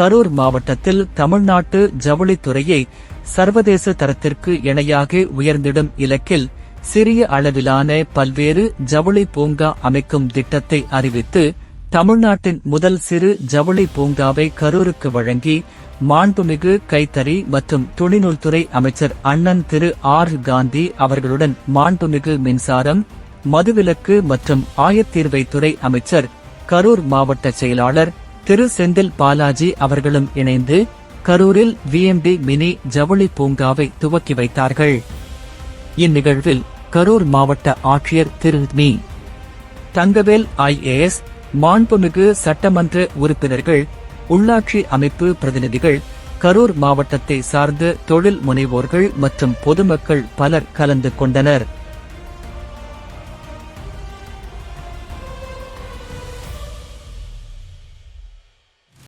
கரூர் மாவட்டத்தில் தமிழ்நாட்டு ஜவுளித்துறையை சர்வதேச தரத்திற்கு இணையாக உயர்ந்திடும் இலக்கில் சிறிய அளவிலான பல்வேறு ஜவுளி பூங்கா அமைக்கும் திட்டத்தை அறிவித்து தமிழ்நாட்டின் முதல் சிறு ஜவுளி பூங்காவை கரூருக்கு வழங்கி மாண்புமிகு கைத்தறி மற்றும் துணிநூல்துறை அமைச்சர் அண்ணன் திரு ஆர் காந்தி அவர்களுடன் மாண்புமிகு மின்சாரம் மதுவிலக்கு மற்றும் ஆயத்தீர்வைத்துறை அமைச்சர் கரூர் மாவட்ட செயலாளர் திரு செந்தில் பாலாஜி அவர்களும் இணைந்து கரூரில் விஎம்டி மினி ஜவுளி பூங்காவை துவக்கி வைத்தார்கள். இந்நிகழ்வில் கரூர் மாவட்ட ஆட்சியர் திரு மீ. தங்கவேல் ஐஏஎஸ் மாண்புமிகு சட்டமன்ற உறுப்பினர்கள் உள்ளாட்சி அமைப்பு பிரதிநிதிகள் கரூர் மாவட்டத்தை சார்ந்த தொழில் முனைவோர்கள் மற்றும் பொதுமக்கள் பலர் கலந்து கொண்டனர்.